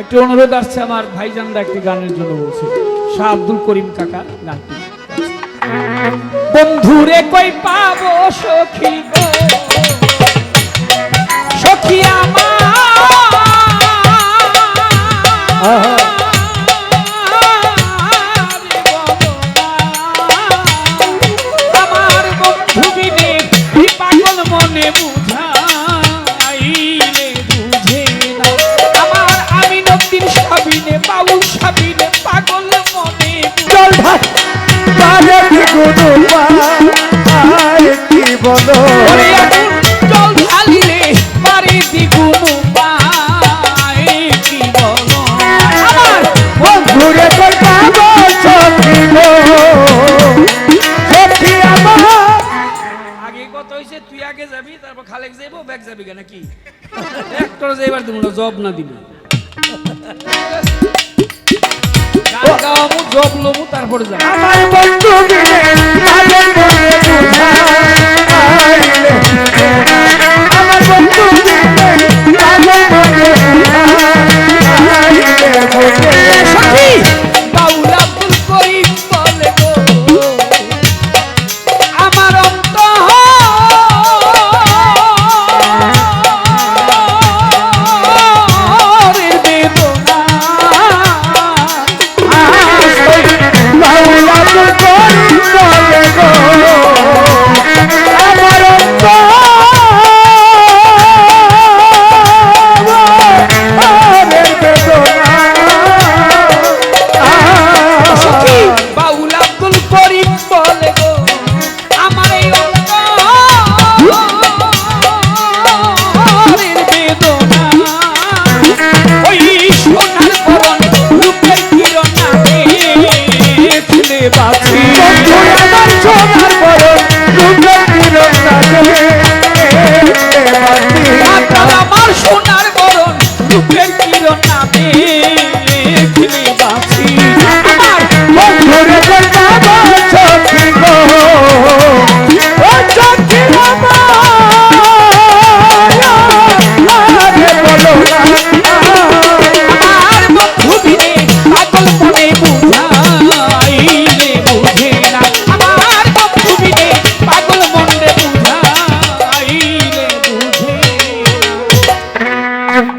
একটি অনুরোধ আসছে আমার ভাইজানরা একটি গানের জন্য বলছে। শাহ আব্দুল করিম কাকা গানটি বন্ধুরে কই পাবো সখী সখী আমার। বাউল পাগল মনে জল ঢাল পারে কি গুরু পায় কি বলো? ওরে ঢালিলে পারে দ্বিগুণ পায় কি বলো? আমার বন্ধুরে কই পাবো সখী গো আমার। আগে কত হয়েছে তুই আগে যাবি তারপর খালেক যাইবো ব্যাগ যাবি কেন? কি? একটার যাইবার দিব না জব না দিবি গাওয়ামু জব লমু তারপরে যাব আমার বন্ধু